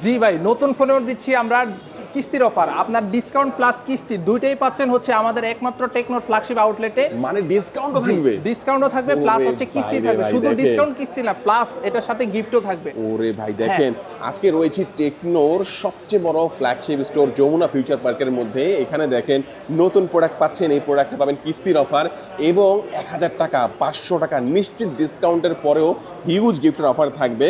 জি ভাই নতুন ফোনেও দিচ্ছি আমরা কিস্তির অফার আপনার ডিসকাউন্ট প্লাস কিস্তি দুইটাই পাচ্ছেন হচ্ছে আমাদের একমাত্র টেকনোর ফ্ল্যাগশিপ আউটলেটে মানে ডিসকাউন্টও থাকবে? ডিসকাউন্টও থাকবে প্লাস হচ্ছে কিস্তি থাকবে। শুধু ডিসকাউন্ট কিস্তি না প্লাস এটার সাথে গিফটও থাকবে। ওরে ভাই দেখেন আজকে রয়েছে টেকনোর সবচেয়ে বড় ফ্ল্যাগশিপ স্টোর যমুনা ফিউচার পার্কের মধ্যে। এখানে দেখেন নতুন প্রোডাক্ট পাচ্ছেন এই প্রোডাক্টটা পাবেন কিস্তির অফার এবং এক হাজার টাকা পাঁচশো টাকা নিশ্চিত ডিসকাউন্টের পরেও হিউজ গিফটের অফার থাকবে।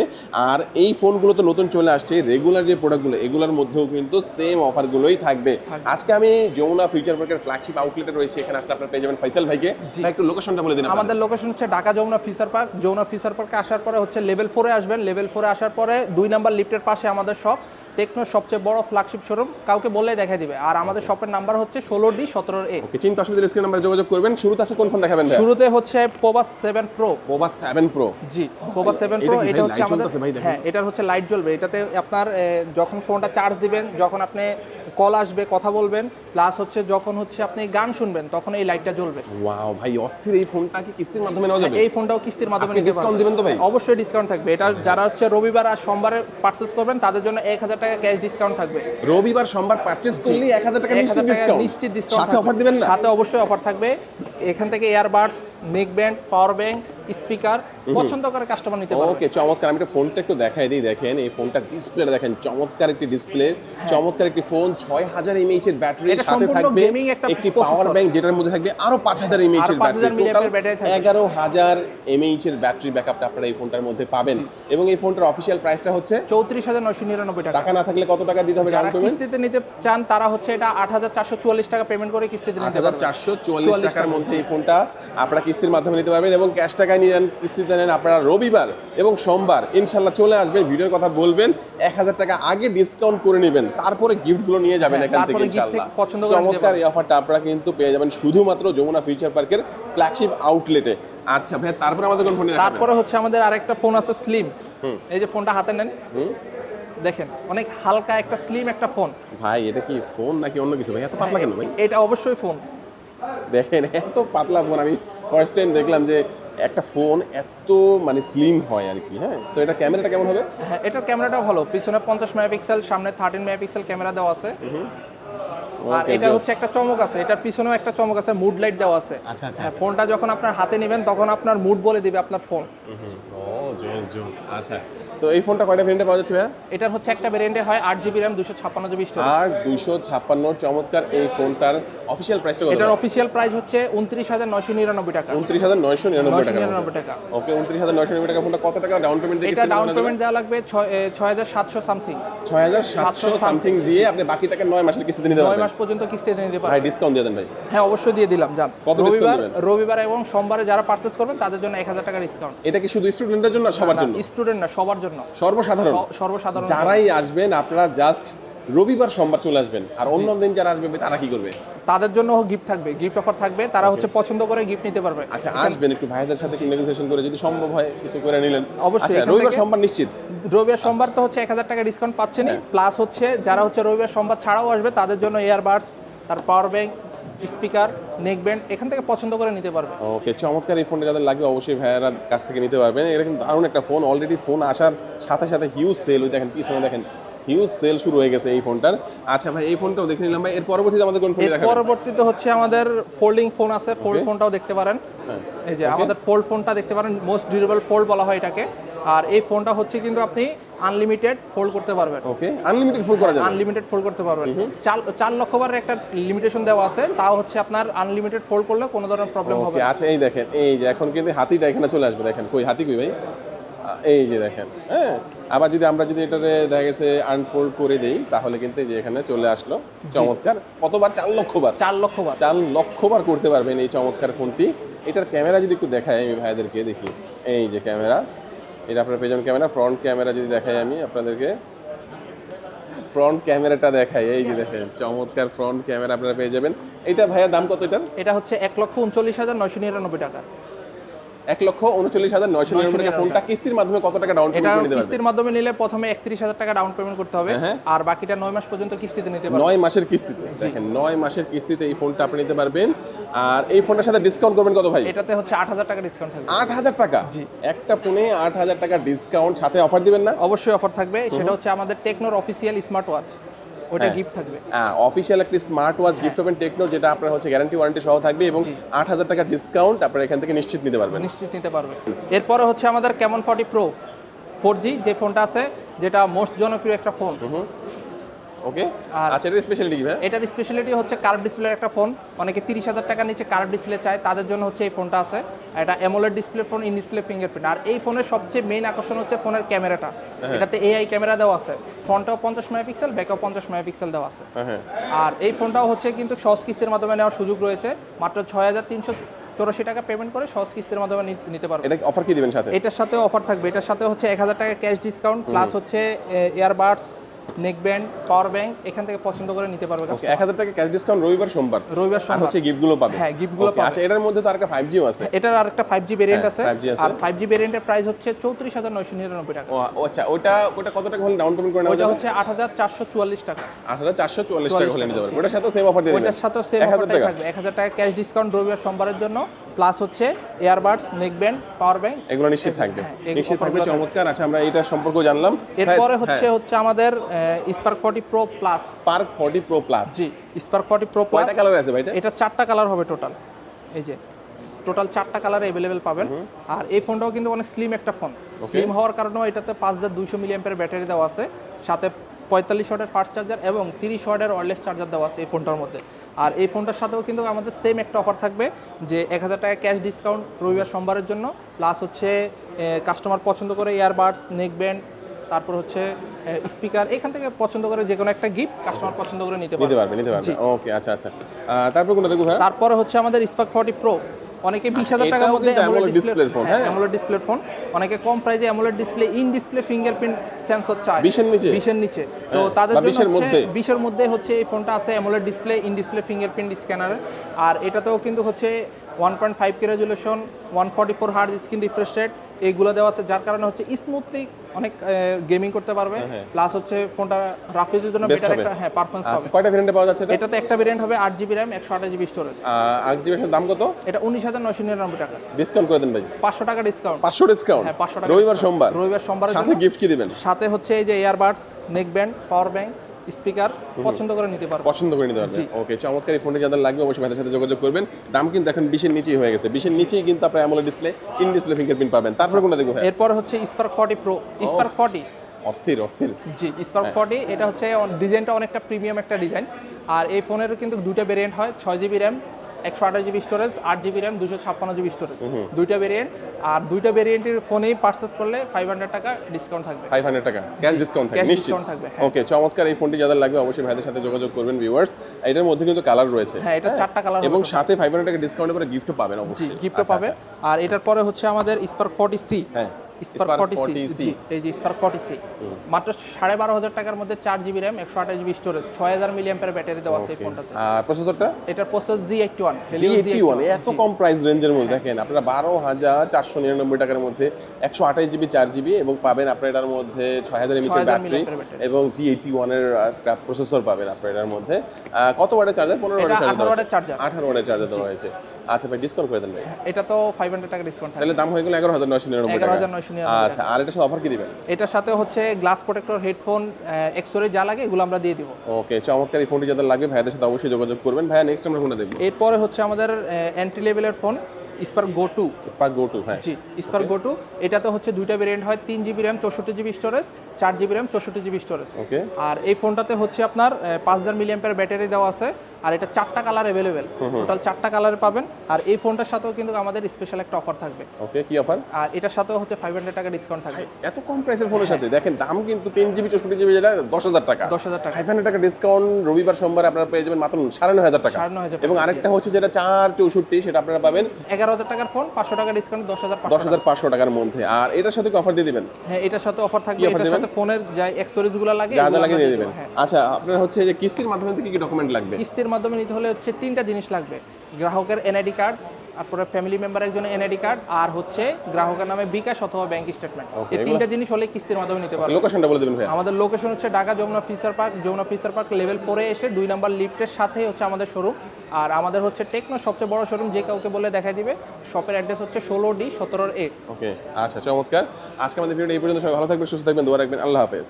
আর এই ফোনগুলো তো নতুন চলে আসছে রেগুলার যে প্রোডাক্টগুলো এগুলোর মধ্যেও কিন্তু সেম অফারগুলোই থাকবে। আজকে আমি যমুনা ফিউচার পার্কের ফ্ল্যাগশিপ আউটলেটে রয়েছে এখানে আসলে আপনার পেয়ে যাবেন ফয়সাল ভাইকে। ভাই, একটু লোকেশনটা বলে দিন আমাদের লোকেশন হচ্ছে Dhaka Jamuna future park Jamuna future পার্কে আসার পরে হচ্ছে লেভেল ফোরে আসবেন। লেভেল ফোরে আসার পরে দুই নাম্বার লিফটের পাশে আমাদের শপ টেকনোর সবচেয়ে বড় ফ্ল্যাগশিপ শোরুম কাউকে বললেই দেখা দিবে। আর আমাদের শপের নাম্বার হচ্ছে ষোলো ডি সতেরো এ ওকে চিন্তা অসুবিধা স্ক্রিন নাম্বারে যোগাযোগ করবেন। শুরুতে আছে কোন ফোন দেখাবেন ভাই? শুরুতে হচ্ছে Pova seven pro Pova seven pro জি পোবা সেভেন প্রো এটা হচ্ছে আমাদের। হ্যাঁ এটার হচ্ছে লাইট জ্বলবে। এটাতে আপনার যখন ফোনটা চার্জ দিবেন যখন আপনি কল আসবে কথা বলবেন প্লাস হচ্ছে যখন হচ্ছে আপনি গান শুনবেন তখন এই লাইটটা জ্বলবে। ওয়াও ভাই অস্থির এই ফোনটা কি কিস্তির মাধ্যমে নেওয়া যাবে? এই ফোনটাও কিস্তির মাধ্যমে নিতে পারবেন। দিবেন তো ভাই? অবশ্যই ডিসকাউন্ট থাকবে। এটা যারা হচ্ছে রবিবার আর সোমবারে পারচেস করবেন তাদের জন্য এক হাজার টাকা ক্যাশ ডিসকাউন্ট থাকবে। রবিবার সোমবার পারচেজ করলে এক হাজার টাকা নিশ্চিত ডিসকাউন্ট নিশ্চিত ডিসকাউন্ট সাথে অফার দিবেন না? সাথে অবশ্যই অফার থাকবে। এখান থেকে earbuds neckband power bank speaker পছন্দ করে কাস্টমার নিতে পারবে। ওকে চমৎকার। আমি একটা ফোনটা একটু দেখাই দিই দেখেন। এই ফোনটা ডিসপ্লেটা দেখেন চমৎকার একটি ডিসপ্লে চমৎকার একটি ফোন ছয় হাজার এমএইচ এর ব্যাটারি হ্যাঁ। সাথে থাকবে। একটা পাওয়ার ব্যাংক যেটার মধ্যে থাকবে আরও পাঁচ হাজার এমএইচ এর ব্যাটারি। এগারো হাজার এমএইচ এর ব্যাটারি ব্যাকআপটা আপনারা এই ফোনটার মধ্যে পাবেন। এবং এই ফোনটার অফিসিয়াল প্রাইসটা হচ্ছে চৌত্রিশ হাজার নয়শো নিরানব্বই টাকা। টাকা না থাকলে কত টাকা দিতে হবে ডাউন পেমেন্ট? কিস্তিতে নিতে চান তারা হচ্ছে এটা আট হাজার চারশো চুয়াল্লিশ টাকা পেমেন্ট করে কিস্তিতে নিতে পারবেন চারশো চুয়াল্লিশ টাকার মধ্যে এই ফোনটা আপনারা কিস্তির মাধ্যমে নিতে পারবেন এবং ক্যাশ টাকায় নিয়ে যান কিস্তিতে নেন। আপনারা রবিবার এবং সোমবার ইনশাল্লাহ চলে আসবেন ভিডিওর কথা বলবেন এক হাজার টাকা আগে ডিসকাউন্ট করে নেবেন তারপরে গিফটগুলো নিয়ে যাবেন হ্যাঁ, এখান থেকে ইনশাল্লাহ। চমৎকার এই অফারটা আপনারা কিন্তু পেয়ে যাবেন শুধুমাত্র যমুনা ফিউচার পার্কের ফ্ল্যাগশিপ আউটলেটে আচ্ছা ভাই তারপরে আমাদের কোন ফোনে তারপরে হচ্ছে আমাদের আরেকটা ফোন আছে স্লিম এই যে ফোনটা হাতে নেন। দেখেন অনেক হালকা একটা স্লিম একটা ফোন ভাই এটা কি ফোন নাকি অন্য কিছু? ভাই এত পাতলা কেন ভাই? এটা অবশ্যই ফোন দেখেন এত পাতলা ফোন আমি ফার্স্ট টাইম দেখলাম যে একটা ফোন এত মানে স্লিম হয় আর কি হ্যাঁ? তো এটা ক্যামেরাটা কেমন হবে? হ্যাঁ এটার ক্যামেরাটা ভালো। পিছনে পঞ্চাশ মেগাপিক্সেল সামনে থার্টিন মেগাপিক্সেল ক্যামেরা দেওয়া আছে। আর এটা হচ্ছে একটা চমক আছে। এটার পিছনেও একটা চমক আছে মুড লাইট দেওয়া আছে। আচ্ছা, আচ্ছা, হ্যাঁ ফোনটা যখন আপনার হাতে নেবেন তখন আপনার মুড বলে দিবে আপনার ফোন জোস জোস। আচ্ছা। তো এই ফোনটা কয়টা ভেরিয়েন্টে পাওয়া যাচ্ছে এটার হচ্ছে একটা ভেরিয়েন্টে হয় আট জিবি র্যাম দুশো ছাপ্পান্ন জিবি স্টোরেজ আর দুইশো ছাপ্পান্ন চমৎকার এই ফোনটার অফিসিয়াল প্রাইসটা কত এটার অফিসিয়াল প্রাইস হচ্ছে উনত্রিশ হাজার নয়শো নিরানব্বই টাকা। উনত্রিশ হাজার নয়শো নিরানব্বই টাকা নিরানব্বই টাকা। ওকে উনত্রিশ হাজার নয়শো নিরানব্বই টাকা ফোনটা কত টাকা? ডাউন পেমেন্ট দিয়ে এটা ডাউন পেমেন্ট দেওয়া লাগবে ছয় হাজার সাতশো সামথিং ছয় হাজার সাতশো সামথিং দিয়ে আপনি বাকি টাকা নয় মাসের কিস্তিতে নিতে নয় পারবেন। মাস পর্যন্ত কিস্তিতে নিতে ভাই ডিসকাউন্ট দিয়ে দেন ভাই। হ্যাঁ অবশ্যই দিয়ে দিলাম যান। কত রবিবার? রবিবার এবং সোমবারে যারা পার্চেস করবেন তাদের জন্য এক হাজার টাকা ডিসকাউন্ট এটা কি শুধু স্টুডেন্টদের জন্য না সবার জন্য? স্টুডেন্ট না সবার জন্য। সর্বসাধারণ? সর্বসাধারণ যারাই আসবেন আপনারা জাস্ট রবিবার সোমবার চলে আসবেন। আর অন্য দিন যারা আসবে তারা কি করবে? তাদের জন্য গিফট থাকবে। গিফট অফার থাকবে। তারা হচ্ছে পছন্দ করে গিফট নিতে পারবে। আচ্ছা আসবেন একটু ভাইদের সাথে নেগোসিয়েশন করে যদি সম্ভব হয় কিছু করে নিলেন। অবশ্যই, আচ্ছা রবিবার সোমবার নিশ্চিত? রবিবার সোমবার তো হচ্ছে এক হাজার টাকা ডিসকাউন্ট পাচ্ছেনই। হ্যাঁ। প্লাস হচ্ছে যারা হচ্ছে রবিবার সোমবার ছাড়াও আসবে তাদের জন্য এয়ারবাডস তার power bank speaker neck band এখান থেকে পছন্দ করে নিতে পারবে। ওকে চমৎকার এই ফোনটা যাদের লাগবে অবশ্যই ভাইয়ারা কাছ থেকে নিতে পারবেন। এরকম দারুণ একটা ফোন। অলরেডি ফোন আসার সাথে সাথে হিউজ সেল ওই দেখেন পিছনে দেখেন হিউজ সেল শুরু হয়ে গেছে এই ফোনটার। আচ্ছা ভাই এই ফোনটাও দেখে নিলাম ভাই। এর পরবর্তীতে আমাদের কোন ফোন দেখাবেন? পরবর্তীতে হচ্ছে আমাদের ফোল্ডিং ফোন আছে। ফোল্ড ফোনটাও দেখতে পারেন। হ্যাঁ। এই যে আমাদের ফোল্ড ফোনটা দেখতে পারেন। মোস্ট ডিউরেবল ফোল্ড বলা হয় এটাকে। আর এই ফোনটা হচ্ছে কিন্তু আপনি আনলিমিটেড ফোল্ড করতে পারবেন। ওকে আনলিমিটেড ফুল করা যাবে। আনলিমিটেড ফোল্ড করতে পারবেন। চার চার লক্ষ বারের একটা লিমিটেশন দেওয়া আছে তাও হচ্ছে আপনার আনলিমিটেড ফোল্ড করলে কোনো ধরনের প্রবলেম হবে ওকে আচ্ছা এই দেখেন এই যে এখন কিন্তু হাতিটা এখানে চলে আসবে দেখেন কই হাতি কই ভাই? এই যে দেখেন হ্যাঁ? আবার যদি আমরা যদি এটারে দেখা গেছে আনফোল্ড করে দেই তাহলে কিন্তু যে এখানে চলে আসলো চমৎকার। কতবার? চার লক্ষ বার। চার লক্ষ বার। চার লক্ষ বার করতে পারবেন এই চমৎকার ফোনটি। এটার ক্যামেরা যদি একটু দেখায় আমি ভাইদেরকে দেখি। এই যে ক্যামেরা এটা আপনার পেছন ক্যামেরা ফ্রন্ট ক্যামেরা যদি দেখাই আমি আপনাদেরকে। ফ্রন্ট ক্যামেরাটা দেখাই, এই যে দেখেন, চমৎকার ফ্রন্ট ক্যামেরা আপনারা পেয়ে যাবেন। এটা ভাইয়া দাম কত এটার? এটা হচ্ছে এক লক্ষ উনচল্লিশ হাজার নয়শো নিরানব্বই টাকা। এক লক্ষ উনচল্লিশ হাজার নয়শো নিরানব্বই টাকা ফোনটা কিস্তির মাধ্যমে কত টাকা ডাউন পেমেন্ট দিতে কিস্তির মাধ্যমে নিলে প্রথমে একত্রিশ হাজার টাকা ডাউন পেমেন্ট করতে হবে হ্যাঁ। আর বাকিটা নয় মাস পর্যন্ত কিস্তিতে নিতে পারবে। নয় মাসের কিস্তিতে দেখেন নয় মাসের কিস্তিতে এই ফোনটা আপনি নিতে পারবেন। আর এই ফোনটার সাথে ডিসকাউন্ট করবেন কত ভাই? এটাতে হচ্ছে আট হাজার টাকা ডিসকাউন্ট থাকবে। আট হাজার টাকা? জি। একটা ফোনে আট হাজার টাকা ডিসকাউন্ট সাথে অফার দিবেন না? অবশ্যই অফার থাকবে। সেটা হচ্ছে আমাদের টেকনোর অফিসিয়াল স্মার্ট ওয়াচ ওটা হ্যাঁ। গিফট থাকবে। অফিসিয়াল একটি স্মার্ট ওয়াচ গিফট পাবেন টেকনো যেটা আপনার হচ্ছে গ্যারান্টি ওয়ারেন্টি সহ থাকবে এবং আট হাজার টাকা ডিসকাউন্ট আপনারা এখান থেকে নিশ্চিত নিতে পারবেন। নিশ্চিত নিতে পারবে। এরপরে হচ্ছে আমাদের কেমন ফর্টি প্রো ফোর জি যে ফোনটা আছে যেটা মোস্ট জনপ্রিয় একটা ফোন ওকে আচ্ছা এটা স্পেশালিটি কি ভাই? এটার স্পেশালিটি হচ্ছে কার্ভ ডিসপ্লের একটা ফোন অনেকে তিরিশ হাজার টাকার নিচে কার্ভ ডিসপ্লে চায় তাদের জন্য হচ্ছে এই ফোনটা আছে। এটা AMOLED display phone in display fingerprint আর এই ফোনের সবচেয়ে মেইন আকর্ষণ হচ্ছে ফোনের ক্যামেরাটা এটাতে এআই ক্যামেরা দেওয়া আছে। ফ্রন্টেও পঞ্চাশ মেগাপিক্সেল ব্যাকেও পঞ্চাশ মেগাপিক্সেল দেওয়া আছে। হ্যাঁ হ্যাঁ। আর এই ফোনটাও হচ্ছে কিন্তু সহজ কিস্তির মাধ্যমে নেওয়ার সুযোগ রয়েছে। মাত্র ছয় হাজার তিনশো চৌরাশি টাকা পেমেন্ট করে সহজ কিস্তির মাধ্যমে নিতে পারবে। এটা অফার কি দিবেন সাথে? এটার সাথে অফার থাকবে। এটার সাথে হচ্ছে এক হাজার টাকা ক্যাশ ডিসকাউন্ট প্লাস হচ্ছে earbuds neck band power bank এখান থেকে পছন্দ করে নিতে পারবে ওকে customer। এক হাজার টাকা ক্যাশ ডিসকাউন্ট রবিবার সোমবার। রবিবার সোমবার। হচ্ছে গিফটগুলো পাবে। হ্যাঁ, Okay, পাবে। আচ্ছা এটার মধ্যে তো আর একটা ফাইভ জিও আছে। এটার আরেকটা ফাইভ জি ভেরিয়েন্ট হ্যাঁ, আছে। আর ফাইভ জি ভেরিয়েন্টের প্রাইস হচ্ছে চৌত্রিশ হাজার নয়শো নিরানব্বই টাকা। ও আচ্ছা ওটা ওটা কত টাকা হলে ডাউন পেমেন্ট করে নেওয়া ওইটা হচ্ছে আট হাজার চারশো চুয়াল্লিশ টাকা। আট হাজার চারশো চুয়াল্লিশ টাকা 44 হলে নিতে টাকা, পারবেন ওটার সাথে সেম অফার দিয়ে দেবেন ওইটার সাথেও সেম 1000 টাকা? থাকবে। এক হাজার টাকা ক্যাশ ডিসকাউন্ট রবিবার সোমবারের জন্য। প্লাস হচ্ছে earbuds neck band power bank. এগুলো নিশ্চিত থাকবে। হ্যাঁ, এই নিশ্চিত থাকবে চমৎকার। আচ্ছা আমরা এটা সম্পর্কে জানলাম। এরপরে হচ্ছে হচ্ছে আমাদের Spark forty pro plus Spark forty pro plus জি স্পার্ক ফর্টি প্রো প্লাস কয়টা কালার আছে ভাই এটা? এটা চারটা কালার হবে টোটাল এই যে টোটাল চারটা কালার অ্যাভেলেবেল পাবেন। আর এই ফোনটাও কিন্তু অনেক স্লিম একটা ফোন স্লিম হওয়ার কারণেও এটাতে পাঁচ হাজার দুইশো ব্যাটারি দেওয়া আছে। সাথে পঁয়তাল্লিশ ওয়াটের ফার্স্ট চার্জার এবং তিরিশ ওয়াটের ওয়ারলেস চার্জার দেওয়া আছে এই ফোনটার মধ্যে। আর এই ফোনটার সাথেও কিন্তু আমাদের সেম একটা অফার থাকবে যে এক হাজার টাকা ক্যাশ ডিসকাউন্ট রবিবার সোমবারের জন্য প্লাস হচ্ছে কাস্টমার পছন্দ করে ইয়ারবাডস নেক ব্যান্ড তারপর হচ্ছে স্পিকার এখান থেকে পছন্দ করে যে কোনো একটা গিফট কাস্টমার পছন্দ করে নিতে পারবে। নিতে পারবে। ওকে আচ্ছা আচ্ছা। তারপর কোনটা দেখো তারপরে হচ্ছে আমাদের স্পার্ক ফর্টি প্রো অনেকে বিশ হাজার টাকার মধ্যে হ্যাঁ? অ্যামোলেড ডিসপ্লে ফোন অনেকে কম প্রাইসে AMOLED display in display fingerprint sensor চায় বিশের নিচে? বিশের নিচে তো হ্যাঁ, তাদের জন্য 20 এর হচ্ছে মধ্যে? বিশের মধ্যে হচ্ছে এই ফোনটা আছে AMOLED display in display fingerprint scanner আর এটাতেও কিন্তু হচ্ছে one point five K resolution one forty four hertz screen refresh rate এইগুলো দেওয়া আছে যার কারণে হচ্ছে স্মুথলি অনেক গেমিং করতে পারবে। প্লাস হচ্ছে ফোনটা রাফ ইউজের জন্য হ্যাঁ, বেটার একটা হ্যাঁ পারফরমেন্স আচ্ছা পাবে। কয়টা ভেরিয়েন্টে পাওয়া যাচ্ছে এটা? এটাতে একটা ভেরিয়েন্ট হবে আট জিবি র্যাম একশো আঠাশ জিবি স্টোরেজ আট জিবির দাম কত? এটা উনিশ হাজার নয়শো নিরানব্বই টাকা। ডিসকাউন্ট করে দেন ভাই। পাঁচশো টাকা ডিসকাউন্ট পাঁচশো ডিসকাউন্ট হ্যাঁ, 500 টাকা রবিবার সোমবার। রবিবার সোমবারের সাথে গিফট কি দিবেন? সাথে হচ্ছে এই যে earbuds neckband power bank speaker পছন্দ করে নিতে পারবেন পছন্দ করে নিতে পারবেন ওকে চমৎকার এই ফোনটি যাদের লাগবে অবশ্যই ভাইদের সাথে যোগাযোগ করবেন। দাম কিন্তু এখন বিশের নিচেই হয়ে গেছে। বিশের নিচেই কিন্তু আপনার AMOLED display in display fingerprint পাবেন। তারপর কোনটা দেখব এরপর হচ্ছে Spark forty pro Spark forty অস্থির অস্থির। জি স্পার্ক ফর্টি এটা হচ্ছে ডিজাইনটা অনেকটা প্রিমিয়াম একটা ডিজাইন। আর এই ফোনেরও কিন্তু দুটো ভেরিয়েন্ট হয় ছয় জিবি র্যাম একশো আঠাশ জিবি স্টোরেজ আট জিবি র্যাম দুশো ছাপ্পান্ন জিবি স্টোরেজ দুইটা ভেরিয়েন্ট আর দুইটা ভেরিয়েন্টের ফোনেই পারচেস করলে ফাইভ হান্ড্রেড টাকা ডিসকাউন্ট থাকবে। ফাইভ হান্ড্রেড টাকা। ক্যাশ ডিসকাউন্ট থাকবে cash থাকবে, হ্যাঁ। ওকে চমৎকার এই ফোনটি যাদের লাগবে অবশ্যই ভাইদের সাথে যোগাযোগ করবেন ভিউয়ার্স এটার মধ্যে কিন্তু কালার রয়েছে। হ্যাঁ এটা চারটা কালার এবং সাথে ফাইভ হান্ড্রেড টাকা ডিসকাউন্টের পরে গিফটও পাবেন অবশ্যই। গিফটও আচ্ছা, পাবে আচ্ছা। আর এটার পরে হচ্ছে আমাদের স্পার্ক ফর্টি সি হ্যাঁ। Spark Spark forty 40C C এই যে স্পার্ক ফর্টি সি মাত্র সাড়ে বারো হাজার টাকার মধ্যে চার জিবি র্যাম একশো আঠাশ জিবি স্টোরেজ ছয় হাজার ব্যাটারি দেওয়া আছে এই ফোনটাতে। আর প্রসেসরটা এটার process G eighty one G eighty one এত কম প্রাইস রেঞ্জের মধ্যে। দেখেন আপনারা বারো হাজার চারশো নিরানব্বই টাকার মধ্যে একশো আঠাশ জিবি চার জিবি এবং পাবেন আপনার এটার মধ্যে ছয় হাজার এমএচের 6000 ব্যাটারি এবং জি ওয়ানের প্রসেসর পাবেন আপনার এটার মধ্যে। কত ওয়াটের চার্জার পনেরো এটা ওয়াটের চার্জার 18 আঠারো ওয়াটের চার্জার দেওয়া হয়েছে। আচ্ছা ভাই ডিসকাউন্ট করে দেন ভাই। এটা তো ফাইভ হান্ড্রেড টাকা ডিসকাউন্ট তাহলে দাম হয়ে গেল এগারো হাজার নয়শো নিরানব্বই টাকা। 11,999 আচ্ছা আর এটা অফার কি দিবেন? এটার সাথে হচ্ছে গ্লাস প্রোটেক্টর হেডফোন এক্সরে যা লাগে এগুলো আমরা দিয়ে দিব। ওকে চমৎকার এই ফোনটি যাদের লাগবে ভাইয়াদের সাথে অবশ্যই যোগাযোগ করবেন। ভাইয়া নেক্সট আমরা ফোনটা দেখব। এরপরে হচ্ছে আমাদের এন্ট্রি লেভেলের phone Spark Go two Spark Go two হ্যাঁ। জি স্পার্ক গো টু এটাতে হচ্ছে দুইটা ভেরিয়েন্ট হয় তিন জিবি র্যাম চৌষট্টি জিবি স্টোরেজ চার জিবি র্যাম চৌষট্টি জিবি স্টোরেজ ওকে আর এই ফোনটাতে হচ্ছে আপনার পাঁচ হাজার মিলিয়াম্পের ব্যাটারি দেওয়া আছে আর এটা চারটা কালার অ্যাভেলেবেল টোটাল চারটা কালার পাবেন। আর এই ফোনটার সাথেও কিন্তু আমাদের স্পেশাল একটা অফার থাকবে। ওকে কি অফার আর এটার সাথেও হচ্ছে ফাইভ হান্ড্রেড টাকা ডিসকাউন্ট থাকবে। এত কম প্রাইসের ফোনের সাথে। দেখেন দাম কিন্তু তিন জিবি চৌষট্টি জিবি যেটা দশ হাজার টাকা। দশ হাজার টাকা। ফাইভ হান্ড্রেড টাকা ডিসকাউন্ট রবিবার সোমবার আপনারা পেয়ে যাবেন মাত্র সাড়ে নয় হাজার টাকা। সাড়ে নয় হাজার এবং আরেকটা হচ্ছে যেটা চার চৌষট্টি সেটা আপনারা পাবেন এগারো হাজার টাকার ফোন পাঁচশো টাকা ডিসকাউন্ট দশ হাজার দশ হাজার পাঁচশো টাকার মধ্যে। আর এটার সাথে অফার দিয়ে দেবেন? হ্যাঁ এটার সাথে অফার থাকবে এটার সাথে ফোনের যা এক্সরিজগুলা লাগে যা লাগে দিয়ে দিবেন। হ্যাঁ। আচ্ছা আপনার হচ্ছে যে কিস্তির মাধ্যমে কি কি ডকুমেন্ট লাগবে? কিস্তির মাধ্যমে নিতে হলে হচ্ছে তিনটা জিনিস লাগবে। গ্রাহকের এনআইডি কার্ড তারপরে ফ্যামিলি মেম্বার একজন এনআইডি কার্ড আর হচ্ছে গ্রাহকের নামে বিকাশ অথবা ব্যাংক স্টেটমেন্ট এই তিনটা জিনিস হলে কিস্তির মাধ্যমে নিতে পারবে লোকেশনটা বলে দেবেন ভাইয়া। আমাদের লোকেশন হচ্ছে Dhaka Jamuna Future Park Jamuna Future Park level ফোরে এসে দুই নাম্বার লিফটের সাথেই হচ্ছে আমাদের শোরুম আর আমাদের হচ্ছে টেকনো সবচেয়ে বড় শোরুম যে কাউকে বলে দেখাই দিবে। শপের অ্যাড্রেস হচ্ছে ষোলো ডি সতেরোর এ ওকে আচ্ছা চমৎকার। আজকে আমাদের ভিডিওটা এই পর্যন্ত। সবাই ভালো থাকবেন সুস্থ থাকবেন দোয়া রাখবেন। আল্লাহ হাফেজ।